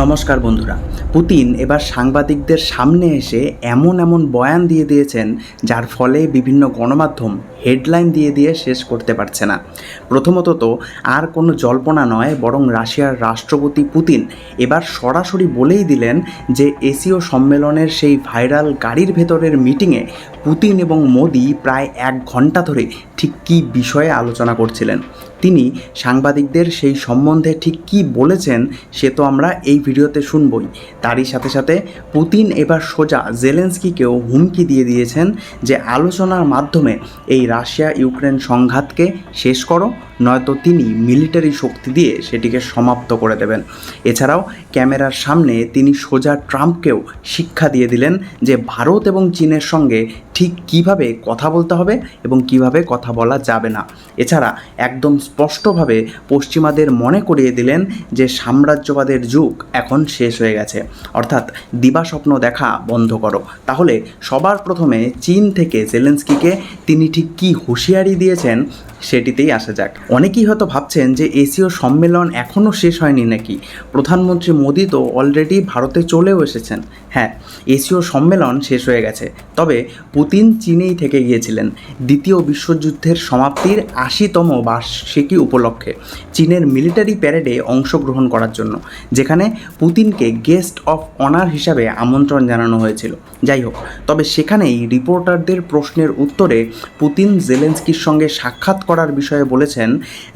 নমস্কার বন্ধুরা। পুতিন এবার সাংবাদিকদের সামনে এসে এমন এমন বয়ান দিয়ে দিয়েছেন, যার ফলে বিভিন্ন গণমাধ্যম হেডলাইন দিয়ে দিয়ে শেষ করতে পারছে না। প্রথমত তো আর কোনো জল্পনা নয়, বরং রাশিয়ার রাষ্ট্রপতি পুতিন এবার সরাসরি বলেই দিলেন যে এসিও সম্মেলনের সেই ভাইরাল গাড়ির ভেতরের মিটিংয়ে পুতিন এবং মোদি প্রায় এক ঘণ্টা ধরে ঠিক কী বিষয়ে আলোচনা করছিলেন। তিনি সাংবাদিকদের সেই সম্বন্ধে ঠিক কি বলেছেন সে তো আমরা এই ভিডিওতে শুনবই। তারই সাথে সাথে পুতিন এবার সোজা জেলেন্সকিকেও হুমকি দিয়ে দিয়েছেন যে, আলোচনার মাধ্যমে এই রাশিয়া ইউক্রেন সংঘাতকে শেষ করো নয়তো তিনি মিলিটারি শক্তি দিয়ে সেটিকে সমাপ্ত করে দেবেন। এছাড়াও ক্যামেরার সামনে তিনি সোজা ট্রাম্পকেও শিক্ষা দিয়ে দিলেন যে ভারত এবং চীনের সঙ্গে ঠিক কীভাবে কথা বলতে হবে এবং কীভাবে কথা বলা যাবে না। এছাড়া একদম স্পষ্টভাবে পশ্চিমাদের মনে করিয়ে দিলেন যে সাম্রাজ্যবাদের যুগ এখন শেষ হয়ে গেছে। অর্থাৎ দিবাস্বপ্ন দেখা বন্ধ করো। তাহলে সবার প্রথমে চীন থেকে জেলেন্সকিকে তিনি ঠিক কী হুঁশিয়ারি দিয়েছেন সেটিতেই আসা যাক। অনেকেই হয়তো ভাবছেন যে এসিও সম্মেলন এখনও শেষ হয়নি নাকি? প্রধানমন্ত্রী মোদি তো অলরেডি ভারতে চলেও এসেছেন। হ্যাঁ এসিও সম্মেলন শেষ হয়ে গেছে। তবে পুতিন চীনেই থেকে গিয়েছিলেন। দ্বিতীয় বিশ্বযুদ্ধের সমাপ্তির আশিতম বার্ষিকী উপলক্ষে চীনের মিলিটারি প্যারেডে অংশগ্রহণ করার জন্য, যেখানে পুতিনকে গেস্ট অফ অনার হিসাবে আমন্ত্রণ জানানো হয়েছিল। যাই হোক, তবে সেখানেই রিপোর্টারদের প্রশ্নের উত্তরে পুতিন জেলেন্সকির সঙ্গে সাক্ষাৎ করার বিষয়ে বলেছেন,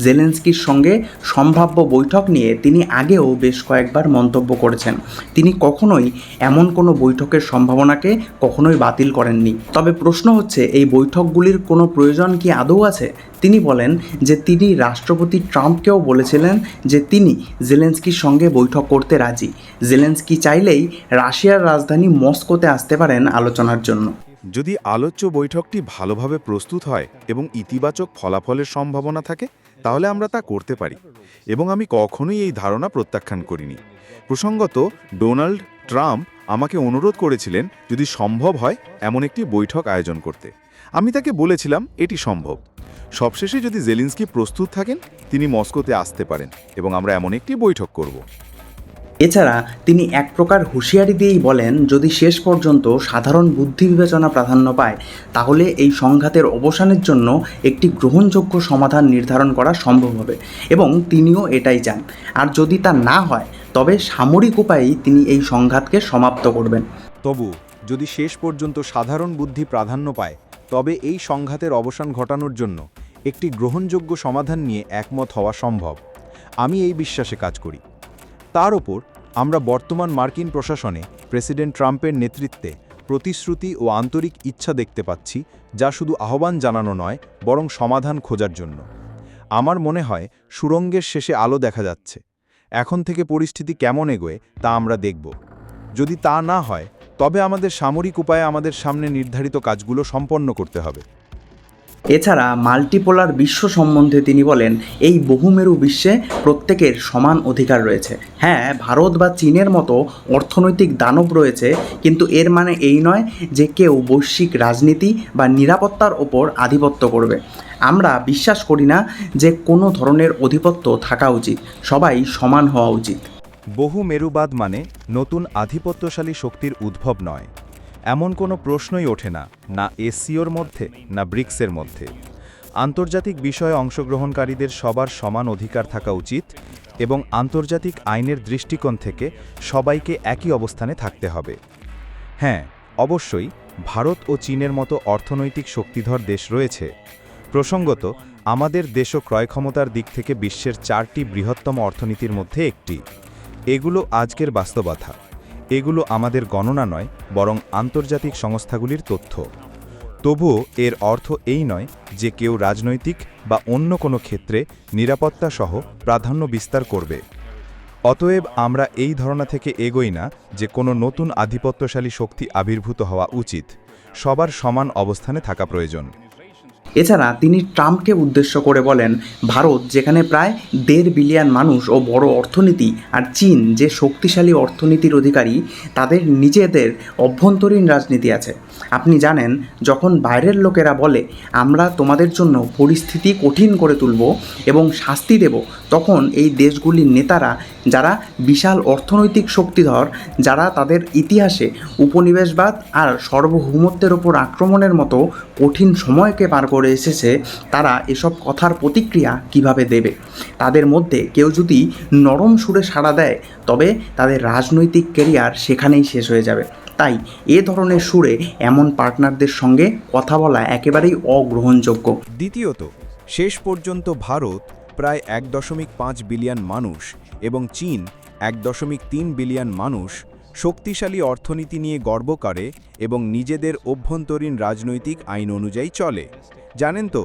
জেলেন্সকির সঙ্গে সম্ভাব্য বৈঠক নিয়ে তিনি আগেও বেশ কয়েকবার মন্তব্য করেছেন। তিনি কখনোই এমন কোনো বৈঠকের সম্ভাবনাকে কখনোই বাতিল করেননি। তবে প্রশ্ন হচ্ছে, এই বৈঠকগুলির কোনো প্রয়োজন কি আদৌ আছে? তিনি বলেন যে তিনি রাষ্ট্রপতি ট্রাম্পকেও বলেছিলেন যে তিনি জেলেন্সকির সঙ্গে বৈঠক করতে রাজি। জেলেন্সকি চাইলেই রাশিয়ার রাজধানী মস্কোতে আসতে পারেন আলোচনার জন্য। যদি আলোচ্য বৈঠকটি ভালোভাবে প্রস্তুত হয় এবং ইতিবাচক ফলাফলের সম্ভাবনা থাকে, তাহলে আমরা তা করতে পারি। এবং আমি কখনোই এই ধারণা প্রত্যাখ্যান করিনি। প্রসঙ্গত, ডোনাল্ড ট্রাম্প আমাকে অনুরোধ করেছিলেন, যদি সম্ভব হয়, এমন একটি বৈঠক আয়োজন করতে। আমি তাকে বলেছিলাম, এটি সম্ভব। সবশেষে যদি জেলিন্সকি প্রস্তুত থাকেন, তিনি মস্কোতে আসতে পারেন এবং আমরা এমন একটি বৈঠক করব। এছাড়া তিনি এক প্রকার হুঁশিয়ারি দিয়েই বলেন, যদি শেষ পর্যন্ত সাধারণ বুদ্ধি বিবেচনা প্রাধান্য পায়, তাহলে এই সংঘাতের অবসানের জন্য একটি গ্রহণযোগ্য সমাধান নির্ধারণ করা সম্ভব হবে। এবং তিনিও এটাই চান। আর যদি তা না হয়, তবে সামরিক উপায়েই তিনি এই সংঘাতকে সমাপ্ত করবেন। তবু, যদি শেষ পর্যন্ত সাধারণ বুদ্ধি প্রাধান্য পায়, তবে এই সংঘাতের অবসান ঘটানোর জন্য একটি গ্রহণযোগ্য সমাধান নিয়ে একমত হওয়া সম্ভব। আমি এই বিশ্বাসে কাজ করি। তার ওপর আমরা বর্তমান মার্কিন প্রশাসনে প্রেসিডেন্ট ট্রাম্পের নেতৃত্বে প্রতিশ্রুতি ও আন্তরিক ইচ্ছা দেখতে পাচ্ছি, যা শুধু আহ্বান জানানো নয়, বরং সমাধান খোঁজার জন্য। আমার মনে হয় সুরঙ্গের শেষে আলো দেখা যাচ্ছে। এখন থেকে পরিস্থিতি কেমন এগোয় তা আমরা দেখব। যদি তা না হয়, তবে আমাদের সামরিক উপায়ে আমাদের সামনে নির্ধারিত কাজগুলো সম্পন্ন করতে হবে। এছাড়া মাল্টিপোলার বিশ্ব সম্বন্ধে তিনি বলেন, এই বহুমেরু বিশ্বে প্রত্যেকের সমান অধিকার রয়েছে। হ্যাঁ ভারত বা চীনের মতো অর্থনৈতিক দানব রয়েছে, কিন্তু এর মানে এই নয় যে কেউ বৈশ্বিক রাজনীতি বা নিরাপত্তার ওপর আধিপত্য করবে। আমরা বিশ্বাস করি না যে কোনো ধরনের আধিপত্য থাকা উচিত, সবাই সমান হওয়া উচিত। বহু মেরুবাদ মানে নতুন আধিপত্যশালী শক্তির উদ্ভব নয়। এমন কোনো প্রশ্নই ওঠে না না এসসিওর মধ্যে, না ব্রিক্সের মধ্যে। আন্তর্জাতিক বিষয়ে অংশগ্রহণকারীদের সবার সমান অধিকার থাকা উচিত এবং আন্তর্জাতিক আইনের দৃষ্টিকোণ থেকে সবাইকে একই অবস্থানে থাকতে হবে। হ্যাঁ অবশ্যই ভারত ও চীনের মতো অর্থনৈতিক শক্তিধর দেশ রয়েছে। প্রসঙ্গত, আমাদের দেশও ক্রয় ক্ষমতার দিক থেকে বিশ্বের চারটি বৃহত্তম অর্থনীতির মধ্যে একটি। এগুলো আজকের বাস্তবতা। এগুলো আমাদের গণনা নয়, বরং আন্তর্জাতিক সংস্থাগুলির তথ্য। তবুও এর অর্থ এই নয় যে কেউ রাজনৈতিক বা অন্য কোনো ক্ষেত্রে নিরাপত্তা সহ প্রাধান্য বিস্তার করবে। অতএব আমরা এই ধারণা থেকে এগোই না যে কোনো নতুন আধিপত্যশালী শক্তি আবির্ভূত হওয়া উচিত। সবার সমান অবস্থানে থাকা প্রয়োজন। এছাড়া তিনি ট্রাম্পকে উদ্দেশ্য করে বলেন, ভারত, যেখানে প্রায় দেড় বিলিয়ন মানুষ ও বড় অর্থনীতি, আর চীন, যে শক্তিশালী অর্থনীতির অধিকারী, তাদের নিজেদের অভ্যন্তরীণ রাজনীতি আছে। আপনি জানেন, যখন বাইরের লোকেরা বলে, আমরা তোমাদের জন্য পরিস্থিতি কঠিন করে তুলব এবং শাস্তি দেব, তখন এই দেশগুলির নেতারা, যারা বিশাল অর্থনৈতিক শক্তিধর, যারা তাদের ইতিহাসে উপনিবেশবাদ আর সার্বভৌমত্বের ওপর আক্রমণের মতো কঠিন সময়কে পার করে এসেছে, তারা এসব কথার প্রতিক্রিয়া কীভাবে দেবে? তাদের মধ্যে কেউ যদি নরম সুরে সাড়া দেয়, তবে তাদের রাজনৈতিক কেরিয়ার সেখানেই শেষ হয়ে যাবে। তাই এ ধরনের সুরে এমন পার্টনারদের সঙ্গে কথা বলা একেবারেই অগ্রহণযোগ্য। দ্বিতীয়ত, শেষ পর্যন্ত ভারত প্রায় এক দশমিক পাঁচ বিলিয়ন মানুষ এবং চীন এক দশমিক তিন বিলিয়ন মানুষ শক্তিশালী অর্থনীতি নিয়ে গর্ব করে এবং নিজেদের অভ্যন্তরীণ রাজনৈতিক আইন অনুযায়ী চলে। জানেন তো,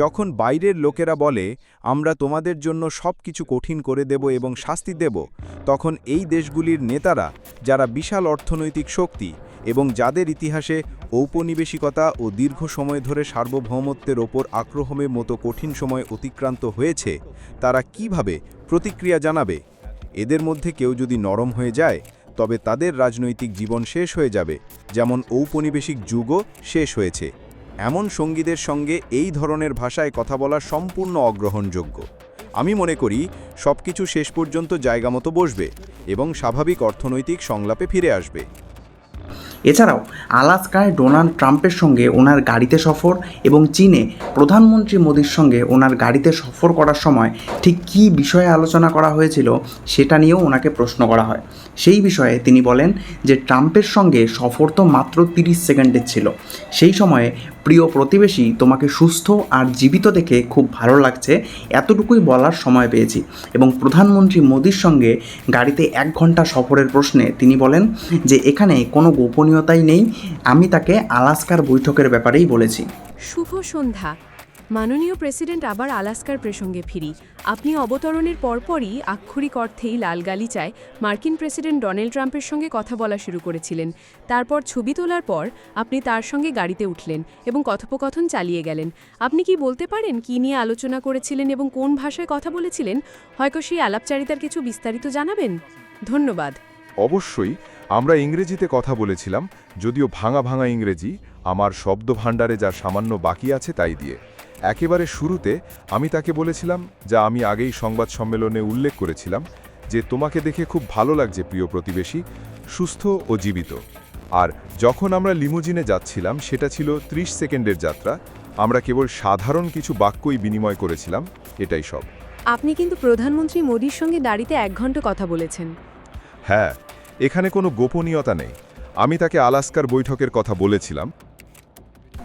যখন বাইরের লোকেরা বলে, আমরা তোমাদের জন্য সব কিছু কঠিন করে দেব এবং শাস্তি দেব, তখন এই দেশগুলির নেতারা, যারা বিশাল অর্থনৈতিক শক্তি এবং যাদের ইতিহাসে ঔপনিবেশিকতা ও দীর্ঘ সময় ধরে সার্বভৌমত্বের ওপর আক্রমণের মতো কঠিন সময় অতিক্রান্ত হয়েছে, তারা কীভাবে প্রতিক্রিয়া জানাবে? এদের মধ্যে কেউ যদি নরম হয়ে যায়, তবে তাদের রাজনৈতিক জীবন শেষ হয়ে যাবে, যেমন ঔপনিবেশিক যুগও শেষ হয়েছে। এমন সঙ্গীদের সঙ্গে এই ধরনের ভাষায় কথা বলা সম্পূর্ণ অগ্রহণযোগ্য। আমি মনে করি, সবকিছু শেষ পর্যন্ত জায়গামতো বসবে এবং স্বাভাবিক অর্থনৈতিক সংলাপে ফিরে আসবে। এছাড়াও, আলাস্কায় ডোনাল্ড ট্রাম্পের সঙ্গে ওনার গাড়িতে সফর এবং চীনে প্রধানমন্ত্রী মোদির সঙ্গে ওনার গাড়িতে সফর করার সময় ঠিক কী বিষয়ে আলোচনা করা হয়েছিল সেটা নিয়েও ওনাকে প্রশ্ন করা হয়। সেই বিষয়ে তিনি বলেন যে, ট্রাম্পের সঙ্গে সফর তো মাত্র তিরিশ সেকেন্ডের ছিল। সেই সময়ে প্রিয় প্রতিবেশী, তোমাকে সুস্থ আর জীবিত দেখে খুব ভালো লাগছে, এতটুকুই বলার সময় পেয়েছি। এবং প্রধানমন্ত্রী মোদীর সঙ্গে গাড়িতে এক ঘণ্টা সফরের প্রশ্নে তিনি বলেন যে, এখানে কোনো গোপনীয়তাই নেই। আমি তাকে আলাস্কার বৈঠকের ব্যাপারেই বলেছি। শুভ সন্ধ্যা। মাননীয় প্রেসিডেন্ট আবার আলাস্কার প্রসঙ্গে ফিরি। আপনি অবতরণের পরপরই আক্ষরিক অর্থেই লাল গালিচায় মার্কিন প্রেসিডেন্ট ডোনাল্ড ট্রাম্পের সঙ্গে কথা বলা শুরু করেছিলেন। তারপর ছবি তোলার পর আপনি তার সঙ্গে গাড়িতে উঠলেন এবং কথোপকথন চালিয়ে গেলেন। আপনি কি বলতে পারেন কি নিয়ে আলোচনা করেছিলেন এবং কোন ভাষায় কথা বলেছিলেন? হয়তো সেই আলাপচারিতার কিছু বিস্তারিত জানাবেন? ধন্যবাদ। অবশ্যই, আমরা ইংরেজিতে কথা বলেছিলাম, যদিও ভাঙা ভাঙা ইংরেজি, আমার শব্দ ভাণ্ডারে যা সামান্য বাকি আছে তাই দিয়ে। একেবারে শুরুতে আমি তাকে বলেছিলাম যা আমি আগেই সংবাদ সম্মেলনে উল্লেখ করেছিলাম যে তোমাকে দেখে খুব ভালো লাগছে প্রিয় প্রতিবেশী সুস্থ ও জীবিত। আর যখন আমরা লিমুজিনে যাচ্ছিলাম সেটা ছিল ৩০ সেকেন্ডের যাত্রা। আমরা কেবল সাধারণ কিছু বাক্যই বিনিময় করেছিলাম এটাই সব। আপনি কিন্তু প্রধানমন্ত্রী মোদির সঙ্গে দাঁড়িতে এক ঘণ্টা কথা বলেছেন। হ্যাঁ এখানে কোনো গোপনীয়তা নেই। আমি তাকে আলাস্কার বৈঠকের কথা বলেছিলাম